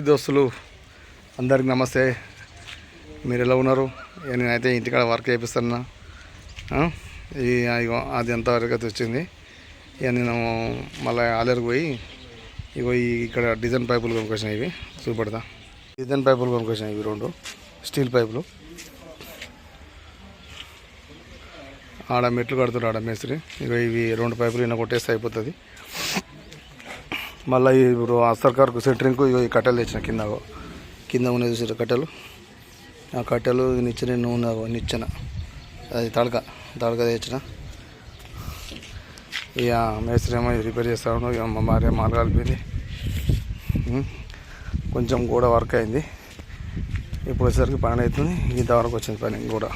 దోస్తులు. అందరికి నమస్తే. మీరు ఎలా ఉన్నారు? నేనైతే ఇంటికాడ వర్క్ చేపిస్తున్నా. ఆ? ఇగో అది ఎంతవరకు అయితే వచ్చింది. ఇక నేను మళ్ళీ ఆలేరు పోయి ఇగో ఈ ఇక్కడ డిజైన్ పైపులు కొనుక్కొచ్చినాయి ఇవి. చూపెడతా. డిజైన్ పైపులు కొనుక్కొచ్చినాయి ఇవి రెండు. స్టీల్ పైపులు. ఆడ మెట్లు కడుతున్నాడు ఆడ మేస్త్రి. ఇక ఇవి రెండు పైపులు ఇన్న కొట్టేస్తే అయిపోతుంది. మళ్ళీ ఇప్పుడు సర్కార్కు సెంటరింగ్కు ఇగో ఈ కట్టెలు తెచ్చిన కింద కింద ఉన్నాయి చూసారు కట్టెలు. ఆ కట్టెలు నిచ్చిన నూనె నిచ్చిన. అది తడక తడక తెచ్చిన. ఇక మేస్త్రి ఏమో రిపేర్ చేస్తాను ఇక మా భార్య మాల కొంచెం కూడా వర్క్ అయింది. ఇప్పుడు వచ్చేసరికి పని అవుతుంది ఇంతవరకు వచ్చింది పని కూడా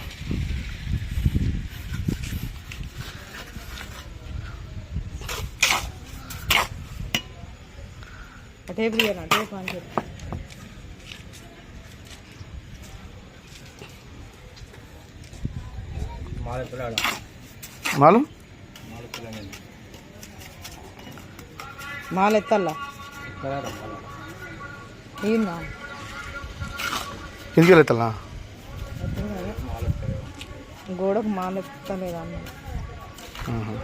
టేప్ తీయాలి టేప్ అని చెప్పి మాలు? మాల. ఎత్తల్లా ఈయన కిందికి వెళ్తా గోడకు మాల ఎత్తలేదు అన్న ఆహా.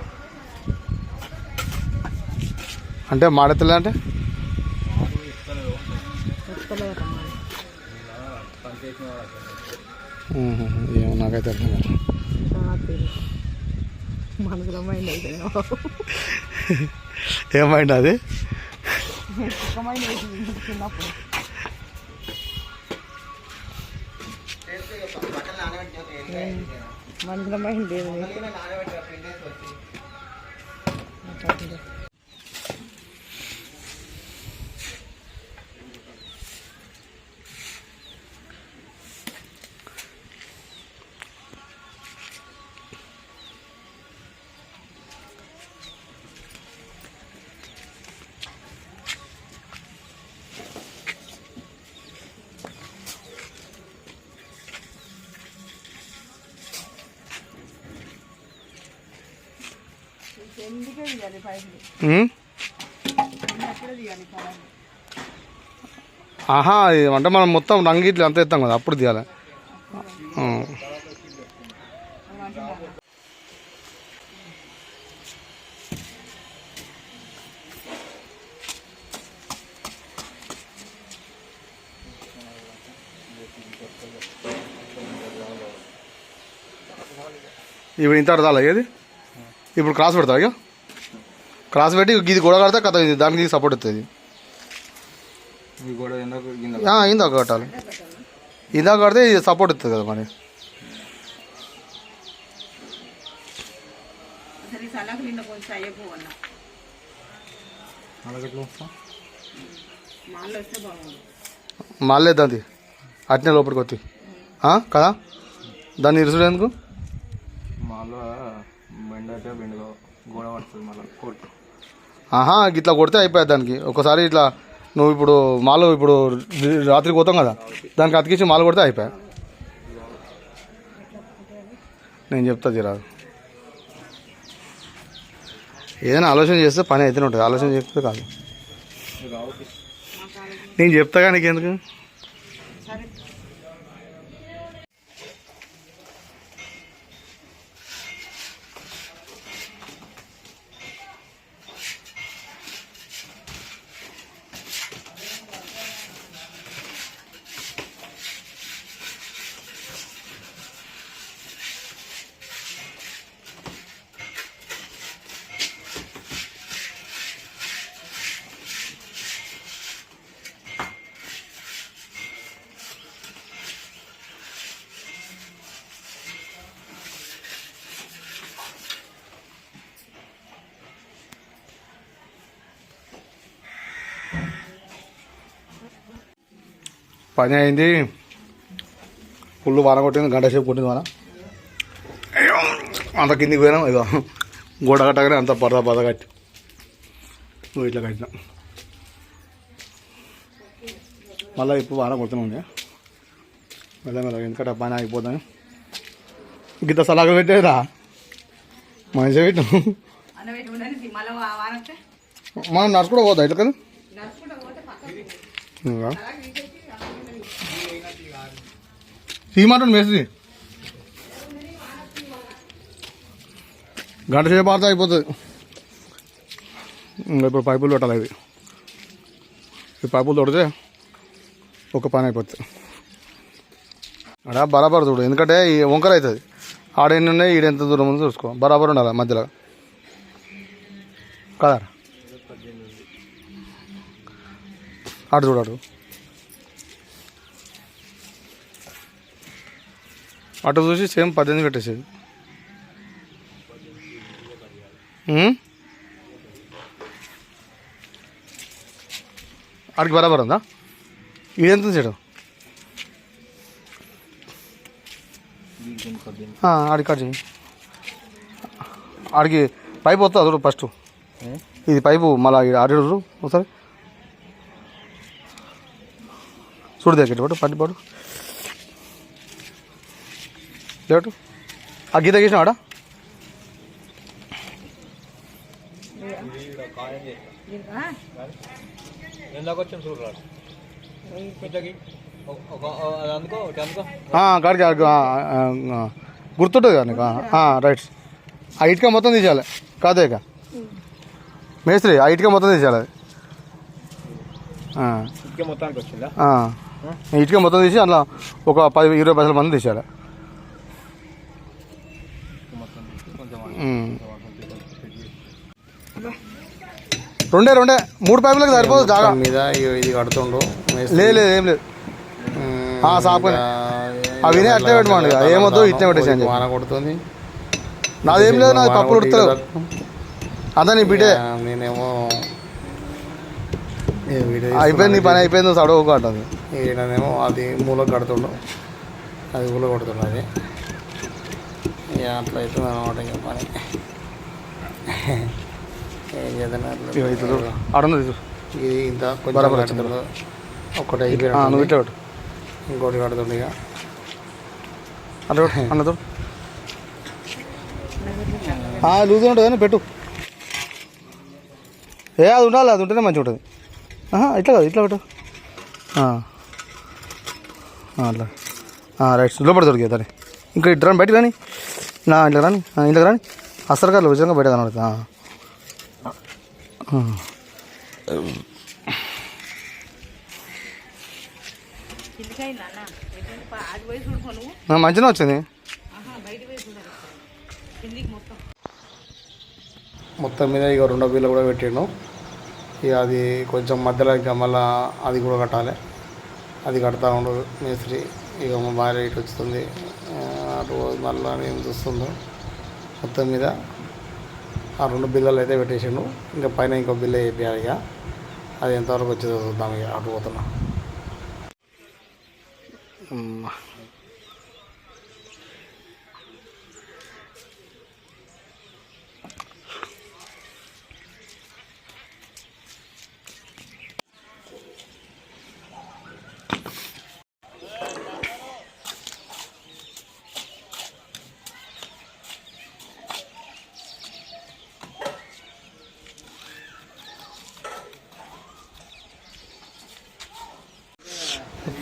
అంటే మాడతలే అంటే. ఏమో నాకైతే అర్థం కాదు మనసులో మైండ్ అయితే ఏమైంది అది? మనసులో మైండ్ లేదు నీకు. అట్లా. ఎందుకే తీయాలి పైపులు ఉం? అక్కడే తీయాలి పైపులు ఆహా అంటే మనం మొత్తం రంగు ఇట్లా అంత ఎత్తాం కదా అప్పుడు తీయాలి. ఇప్పుడు ఇంత అర్థాలి ఏది? ఇప్పుడు క్రాస్ పెడతావు ఇక? క్రాస్ పెట్టి ఇది గొడవ కడితే కథ ఇది. దానికి సపోర్ట్ ఆ, ఇందాక కట్టాలి. ఇందాక కడితే ఇది సపోర్ట్ ఇస్తుంది కదా మరి. దాన్ని అట్నే లోపలికి వచ్చి ఆ, కదా? దాన్ని ఇరుసుడు ఎందుకు? మాలో బెండ అయితే బెండ గోడ పడుతుంది మళ్ళీ కోర్టు. ఆహా ఇట్లా కొడితే అయిపోయాయి దానికి. ఒకసారి ఇట్లా నువ్వు ఇప్పుడు మాలో ఇప్పుడు రాత్రి రాత్రికి పోతాం కదా దానికి అతికించి మాల కొడితే అయిపోయా? నేను చెప్తా జీరా. ఏదైనా ఆలోచన చేస్తే పని అయితేనే ఉంటుంది. ఆలోచన చేస్తే కాదు. నేను చెప్తా కానీ ఎందుకు పని అయింది. ఫుల్ వాన కొట్టింది గంట సేపు కొట్టింది వాన. అంత కిందికి పోయినాం ఇక గోడ కట్టగానే అంత పరద పరద కట్టి. నువ్వు ఇట్లా కట్టినా. మళ్ళీ ఇప్పుడు వాన కొడుతూనే ఉంది. మెల్ల మెల్ల ఎందుకంటే పని ఆగిపోతాను గిద్ద సలాగా పెట్టేదా మంచిగా పెట్టు మనం నడుచుకుంటూ పోతా ఇట్లా కదా నడుచుకుంటూ పోతే పక్కకు ఇంకా తీయమంటాడు మేస్త్రి గంట సేపు ఆడితే అయిపోతుంది ఇప్పుడు పైపులు పెట్టాలి ఇది ఈ పైపులు తొడితే ఒక పని అయిపోతుంది అక్కడ బరాబర్ చూడు ఎందుకంటే ఈ వంకర అవుతుంది ఆడెన్ని ఉన్నాయి ఈడ ఎంత దూరం ఉందో చూసుకో బరాబర్ ఉండాలి మధ్యలో కదా అటు చూడు అటు అటు చూసి సేమ్ పద్దెనిమిది కట్టేసేది. ఉమ్? బరాబర్ ఉందా? ఇదెంత చేయడం ఆడికి కట్ చేయి ఆడికి పైపు వస్తా చూడు ఫస్ట్? ఇది పైపు మళ్ళీ ఆడి చూడు ఒకసారి. చూడు దగ్గర పట్టు పట్టి. లేటు. ఆ గీత గీసిన ఆడ గుర్తుంటుంది కదా నీకు? రైట్. ఆ ఇటుక మొత్తం తీసేయాలి. కాదే ఇక? మేస్త్రి ఆ ఇటుక మొత్తం తీసేయాలి. అది. ఇటుక మొత్తం తీసి అందులో ఒక పది ఇరవై పైసల మంది తీసేయాలి మొత్తం తీసి కొంచెం ఉమ్. రెండే రెండే. మూడు పైపులకు సరిపోదు జాగా. మీద ఇది కడుతుండు. లేదు లేదు ఏం లేదు. ఆ, సాపుకొని. అవినే అట్లే పెట్టమండి. ఏమొద్దో ఇట్లే పెట్టేసి. వాన కొడుతుంది. నాదేం లేదు నాది పప్పులు ఉడుతుంది అంతా నీ బిడ్డే నేనేమో అయిపోయింది నీ పని అయిపోయింది సడవు అంటుంది. ఈయననేమో అది మూల కడుతుండు. అది మూల ఇక అట్లా అవుతుంది అనమాట ఇక పని. ఏం. చేద్దాం. ఇది ఇంత కొంచెం ఒకటి పెట్టు. ఇంకోటి కడుతుండు ఇక. అట్లా పెట్టు అన్న చూడు ఆ, లూజ్ ఉంటుంది కానీ పెట్టు. ఏ అది ఉండాలి అది ఉంటేనే మంచిగా ఉంటుంది. ఇట్లా కాదు ఇట్లా పెట్టు. అట్లా. రైట్ లోపల దొరికే దాన్ని ఇంకా ఇటు రాని బయటకు రాని. నా ఇంట్లో రాని ఇంట్లో ఇంట్లోకి రాని అసలు కాదు విజయంగా బయట కనబడుతుంది మంచిగా వచ్చింది. మొత్తం మీద ఇక రెండో బిల్లు కూడా పెట్టిండు. ఇక అది కొంచెం మధ్యలో ఇంకా మళ్ళీ అది కూడా కట్టాలి. అది కడతా ఉండు మేస్త్రి. ఇక మా భార్య ఇటు వస్తుంది. ఆ, అటు మళ్ళీ ఏం చూస్తుందో మొత్తం మీద ఆ రెండు బిల్లలు అయితే పెట్టేసిండు. ఇంకా పైన ఇంకో బిల్లు వేయాలి ఇక. అది ఎంతవరకు వచ్చేదో చూద్దాం ఇక. అటు పోతున్నా.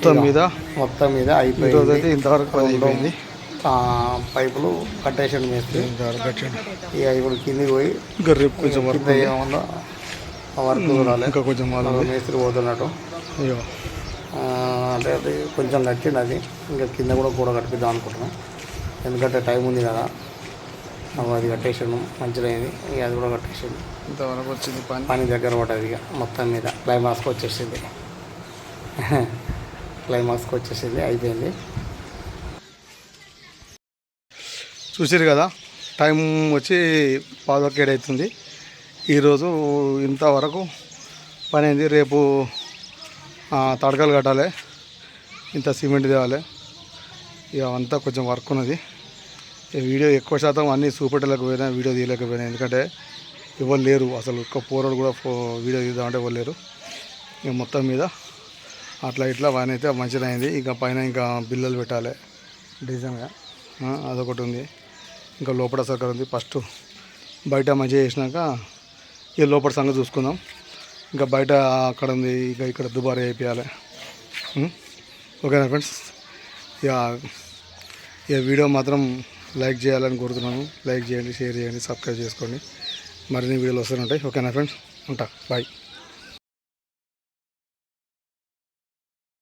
మొత్తం మీద మొత్తం మీద అయిపోయింది. ఇంతవరకు అయిపోయింది. ఆ, పైపులు కట్టేసాడు మేస్త్రి. ఇక ఇప్పుడు కిందికి పోయి ఇంకా రేపు కొంచెం వర్క్ కింద ఆ వర్క్ చూడాలి ఇంకా కొంచెం మేస్త్రి పోతున్నట్టు. అంటే అది కొంచెం కట్టిండు అది. ఇంకా కింద కూడా కూడా కట్టిద్దాం అనుకుంటున్నాం. ఎందుకంటే టైం ఉంది కదా. అది కట్టేసాను మంచిగా అయింది. ఇక అది కూడా కట్టేసాడు. ఇంతవరకు వచ్చింది పని. పని దగ్గర పడ్డది ఇక మొత్తం మీద. క్లైమాక్స్కి వచ్చేసింది. క్లైమాక్స్కి వచ్చేసింది అయిపోయింది. చూసారు కదా టైం వచ్చి పాదొక్క అవుతుంది. ఈరోజు ఇంతవరకు పని అయింది రేపు తడకలు కట్టాలి ఇంత సిమెంట్ తేవాలి. ఇక అంతా కొంచెం వర్క్ ఉన్నది. వీడియో ఎక్కువ శాతం అన్నీ చూపెట్టలేకపోయినా వీడియో తీయలేకపోయినా ఎందుకంటే ఎవరు లేరు అసలు ఒక్క పోరడు కూడా ఫో వీడియో తీద్దామంటే ఎవరు లేరు. ఇక మొత్తం మీద అట్లా ఇట్లా పని అయితే మంచిగా అయింది. ఇంకా పైన ఇంకా బిల్లలు పెట్టాలి. డిజైన్గా అదొకటి ఉంది. ఇంకా లోపల సర్కల్ ఉంది. ఫస్ట్ బయట మంచిగా చేసినాక ఇక లోపల సంగతి చూసుకుందాం. ఇంకా బయట అక్కడ ఉంది. ఇక ఇక్కడ దుబారా అయిపోయాలి ఓకేనా ఫ్రెండ్స్ ఇక ఈ వీడియో మాత్రం లైక్ చేయాలని కోరుతున్నాను. లైక్ చేయండి షేర్ చేయండి సబ్స్క్రైబ్ చేసుకోండి. మరిన్ని వీడియోలు వస్తూనే ఉంటాయి. ఓకేనా ఫ్రెండ్స్ ఉంటా. బాయ్